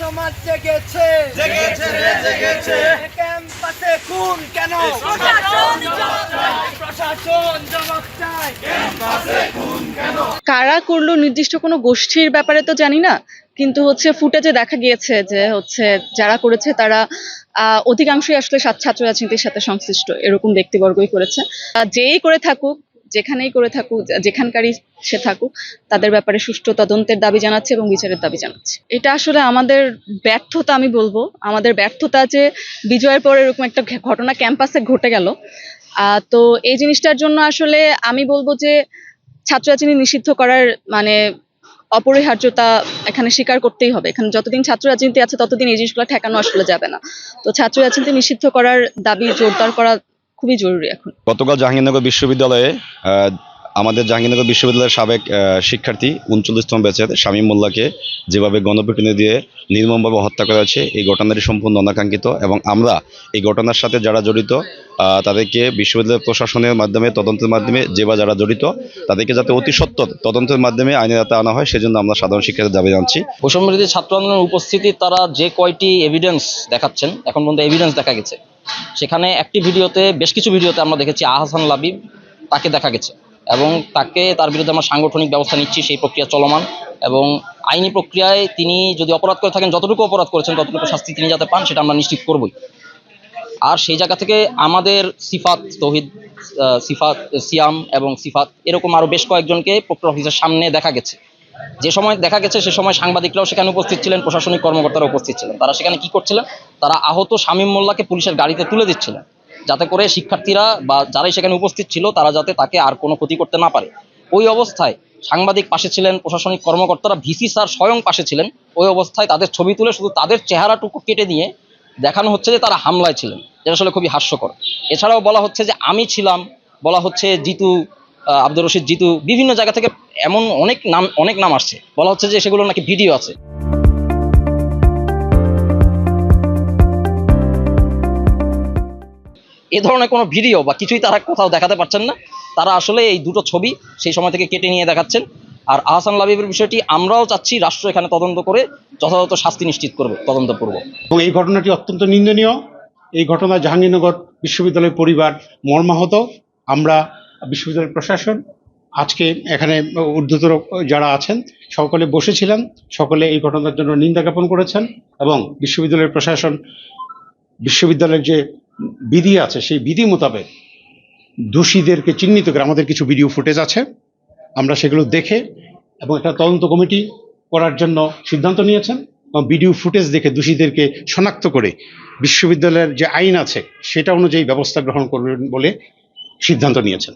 সমাজ জেগেছে। জেগেছে জেগেছে। ক্যাম্পাসে খুন কেন? প্রশাসন জবাব চায়। প্রশাসন জবাব চায় কারা করল নির্দিষ্ট কোনো গোষ্ঠীর ব্যাপারে তো জানি না কিন্তু হচ্ছে ফুটেজে দেখা গিয়েছে যে হচ্ছে যারা করেছে তারা আহ, অধিকাংশই আসলে ছাত্র ছাত্র রাজনীতির সাথে সংশ্লিষ্ট এরকম ব্যক্তিবর্গই করেছে। যেই করে থাকুক যেখানেই করে থাকুক, যেখানকারই সে থাকুক, তাদের ব্যাপারে সুষ্ঠু তদন্তের দাবি জানাচ্ছে এবং বিচারের দাবি জানাচ্ছে। এটা আসলে আমাদের ব্যর্থতা আমি বলব। আমাদের ব্যর্থতা যে বিজয়ের পর এরকম একটা ঘটনা ক্যাম্পাসে ঘটে গেল। তো এই জিনিসটার জন্য আসলে আমি বলব যে ছাত্র রাজনীতি নিষিদ্ধ করার মানে অপরিহার্যতা এখানে স্বীকার করতেই হবে। এখানে যতদিন ছাত্র রাজনীতি আছে ততদিন এই জিনিসগুলো ঠেকানো আসলে যাবে না। তো ছাত্র রাজনীতি নিষিদ্ধ করার দাবি জোরদার করা খুবই জরুরি এখন। গতকাল জাহাঙ্গীরনগর বিশ্ববিদ্যালয়ে আহ, আমাদের জাহাঙ্গীরনগর বিশ্ববিদ্যালয়ের সাবেক আহ, শিক্ষার্থী উনচল্লিশতম ব্যাচের শামীম মোল্লাকে যেভাবে গণপিটুনি দিয়ে নির্মমভাবে হত্যা করা হয়েছে এই ঘটনাটি সম্পূর্ণ অনাকাঙ্ক্ষিত এবং আমরা এই ঘটনার সাথে যারা জড়িত আহ, তাদেরকে বিশ্ববিদ্যালয় প্রশাসনের মাধ্যমে তদন্তের মাধ্যমে যে বা যারা জড়িত তাদেরকে যাতে অতি সত্বর তদন্তের মাধ্যমে আইনের আওতায় আনা হয় সেজন্য আমরা সাধারণ শিক্ষার্থীর দাবি জানছি বৈষম্যবিরোধী ছাত্র আন্দোলনের উপস্থিতি তারা যে কয়টি এভিডেন্স দেখাচ্ছেন এখন পর্যন্ত এভিডেন্স দেখা গেছে। সেখানে একটি ভিডিওতে, বেশ কিছু ভিডিওতে আমরা দেখেছি আহসান লাবিব তাকে দেখা গেছে এবং তাকে তার বিরুদ্ধে আমরা সাংগঠনিক ব্যবস্থা নিচ্ছি, সেই প্রক্রিয়া চলমান এবং আইনি প্রক্রিয়ায় তিনি যদি অপরাধ করে থাকেন, যতটুকু অপরাধ করেছেন, ততটুকু শাস্তি তিনি যাতে পান, সেটা আমরা নিশ্চিত করবই। আর সেই জায়গা থেকে আমাদের সিফাত তহিদ সিফাত, সিয়াম এবং সিফাত, এরকম আরও বেশ কয়েকজনকে প্রক্টর অফিসের সামনে দেখা গেছে। যে সময় দেখা গেছে, সে সময় সাংবাদিকরাও সেখানে উপস্থিত ছিলেন, প্রশাসনিক কর্মকর্তারা উপস্থিত ছিলেন। তারা সেখানে কি করছিলেন? তারা আহত শামীম মোল্লাকে পুলিশের গাড়িতে তুলে দিচ্ছিলেন, যাতে করে শিক্ষার্থীরা বা যারাই সেখানে উপস্থিত ছিল, তারা যাতে তাকে আর কোনো ক্ষতি করতে না পারে। ওই অবস্থায় সাংবাদিক পাশে ছিলেন, প্রশাসনিক কর্মকর্তারা ভিসি স্যার স্বয়ং পাশে ছিলেন। ওই অবস্থায় তাদের ছবি তুলে শুধু তাদের চেহারাটুকু কেটে নিয়ে দেখানো হচ্ছে যে তারা হামলায় ছিলেন। যেটা আসলে খুবই হাস্যকর। এছাড়াও বলা হচ্ছে যে আমি ছিলাম, বলা হচ্ছে জিতু আব্দুর রশিদ, জিতু, বিভিন্ন জায়গা থেকে এমন অনেক নাম অনেক নাম আসছে। বলা হচ্ছে যে সেগুলো নাকি ভিডিও আছে। এ ধরনের কোনো ভিডিও বা কিছুই তারা কোথাও দেখাতে পারছেন না। তারা আসলে এই দুটো ছবি সেই সময় থেকে কেটে নিয়ে দেখাচ্ছেন। আর আহসান লাবিবের বিষয়টি আমরাও চাচ্ছি রাষ্ট্র এখানে তদন্ত করে যথাযথ শাস্তি নিশ্চিত করবে তদন্তপূর্বক এবং এই ঘটনাটি অত্যন্ত নিন্দনীয়। এই ঘটনা জাহাঙ্গীরনগর বিশ্ববিদ্যালয়ের পরিবার মর্মাহত। আমরা বিশ্ববিদ্যালয় প্রশাসন, আজকে এখানে ঊর্ধ্বতর যারা আছেন, সকলে বসেছিলেন, সকলে এই ঘটনার জন্য নিন্দা জ্ঞাপন করেছেন এবং বিশ্ববিদ্যালয়ের প্রশাসন, বিশ্ববিদ্যালয়ের যে বিধি আছে, সেই বিধি মোতাবেক দোষীদেরকে চিহ্নিত করে আমাদের কিছু ভিডিও ফুটেজ আছে, আমরা সেগুলো দেখে এবং একটা তদন্ত কমিটি করার জন্য সিদ্ধান্ত নিয়েছেন এবং ভিডিও ফুটেজ দেখে দোষীদেরকে শনাক্ত করে বিশ্ববিদ্যালয়ের যে আইন আছে, সেটা অনুযায়ী ব্যবস্থা গ্রহণ করবেন বলে সিদ্ধান্ত নিয়েছেন।